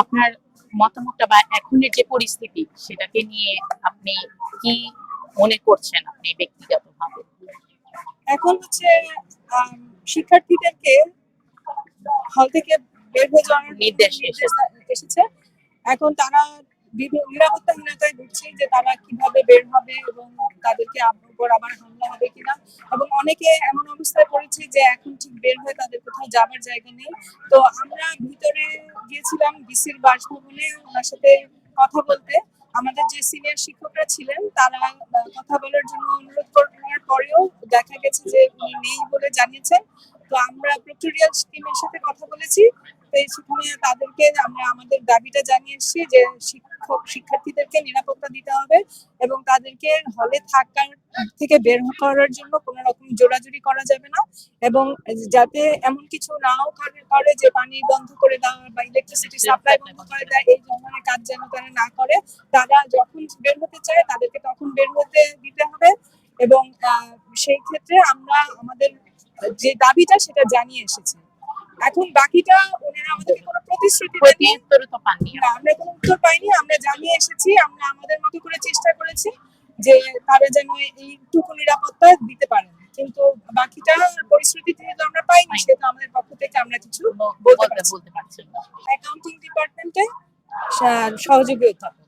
আপনার মতামতটা বা এখনের যে পরিস্থিতি সেটাকে নিয়ে আপনি কি মনে করছেন আপনি ব্যক্তিগতভাবে? এখন হচ্ছে শিক্ষার্থীদেরকে হল থেকে বের হয়ে যাওয়ার নির্দেশ এসেছে। এখন তারা বিভিন্ন নিরাপত্তাহীনতায় ভুগছে যে তারা কীভাবে বের হবে এবং তাদেরকে উপর আবার হামলা হবে। এবং অনেকে এমন অবস্থায় পড়েছে যে এখন ঠিক বের হয়ে তাদের কোথাও যাবার জায়গা নেই। তো আমরা ভিতরে গিয়েছিলাম ডিসির বাসভবনে ওনার সাথে কথা বলতে। আমাদের যে সিনিয়র শিক্ষকরা ছিলেন, তারা কথা বলার জন্য অনুরোধ করার পরেও দেখা গেছে যে উনি নেই বলে জানিয়েছেন। তো আমরা প্রক্টোরিয়াল টিমের সাথে কথা বলেছি। তো সেখানে তাদেরকে আমরা আমাদের দাবিটা জানিয়ে এসেছি যে শিক্ষক শিক্ষার্থীদেরকে নিরাপত্তা দিতে হবে এবং তাদেরকে হলে থাকার থেকে বের করার জন্য কোনো রকম জোরাজুরি করা যাবে না এবং যাতে এমন কিছু নাও করে করে যে পানি বন্ধ করে দেওয়া বা ইলেকট্রিসিটি সাপ্লাই বন্ধ করে দেয় এই ধরনের কাজ যেন তারা না করে তারা যখন বের হতে চায় তাদেরকে তখন বের হতে দিতে হবে এবং সেই ক্ষেত্রে আমরা আমাদের যে দাবিটা সেটা জানিয়ে এসেছি। এখন বাকিটা ওনারা আমাদেরকে কোনো প্রতিশ্রুতি দেননি। তো পাননি। না আমরা কোনো উত্তর পাইনি আমরা জানিয়ে এসেছি আমরা আমাদের মতো করে চেষ্টা করেছি যে তারা যেন এইটুকু নিরাপত্তা দিতে পারেন। কিন্তু বাকিটা পরিস্থিতি যেহেতু আমরা পাইনি সেহেতু আমাদের পক্ষ থেকে আমরা কিছু বলতে বলতে পারছি অ্যাকাউন্টিং ডিপার্টমেন্টে সহযোগী অধ্যাপক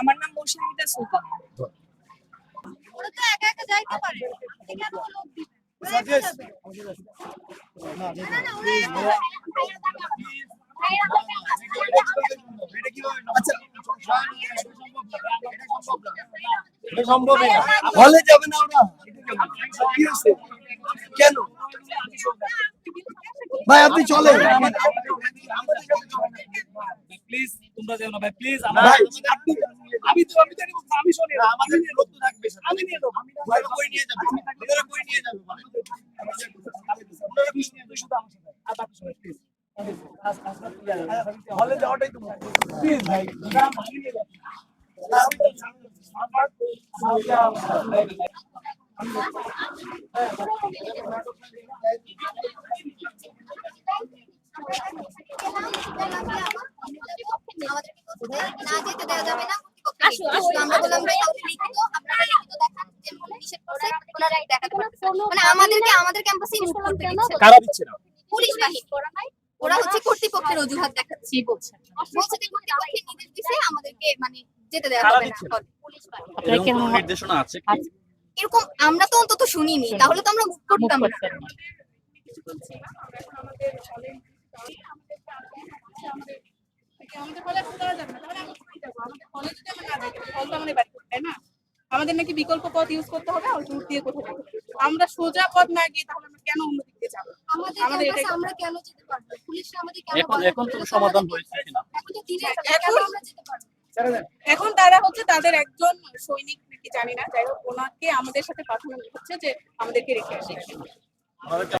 আমার নাম মোশাহিদা সুলতান। ওরা তো একা একা যাইতে পারে কেন লোক সম্ভব না হলে যাবে না ওরা। কি হয়েছে? কেন? ভাই আপনি চলেন। প্লিজ তোমরা যেও না ভাই প্লিজ আপনি আমি তো আমি জানি আমি শুনি আমাদের লোক তো থাকবে আমি নিয়ে নেব আমি ভাই নিয়ে যাবে? ওরা কই নিয়ে যাবে? আপনারা বিশ মিনিট শুধু আমার সাথে আর বাকি সবাই প্লিজ হলে যাওয়াটাই তো প্লিজ ভাই। আমি নিয়ে যাব। আমাদেরকে না যেতে দেওয়া যাবে না। মানে আমাদেরকে আমাদের ক্যাম্পাসে ইনফর্ম করতে দিচ্ছে কারা দিচ্ছে না। পুলিশ বাহিনী। ওরা হচ্ছে কর্তৃপক্ষের অজুহাত দেখাচ্ছে। কি বলছেন? বলছে যে কর্তৃপক্ষের নির্দেশ দিছে আমাদেরকে মানে যেতে দেওয়া কারা না। পুলিশ বাহিনী। আপনার কি হয়- নির্দেশনা আছে আচ্ছা, এরকম আমরা তো অন্তত শুনিনি তাহলে তো আমরা মুখ করতাম না। না। আমাদের কলেজ দেওয়া যাবে না তাহলে আমরা কোথায় যাব? আমাদের কলেজ যদি আমরা না যাই ফল তো আমাদের বাড়ি তাই না? আমাদের নাকি বিকল্প পথ ইউজ করতে হবে আর দূর দিয়ে কোথাও যাব? আমরা সোজা পথ না গিয়ে তাহলে আমরা কেন অন্য দিকে যাব? আমাদের এটাই- আমরা কেন যেতে পারব? পুলিশ আমাদের কেন এখন এখন তো সমাধান হয়েছে কিনা? এখন তো দিনের আমরা যেতে পারব। এখন তারা হচ্ছে তাদের একজন সৈনিক নাকি জানি না যাই হোক ওনাকে আমাদের সাথে পাঠানো হচ্ছে যে আমাদেরকে রেখে আসে।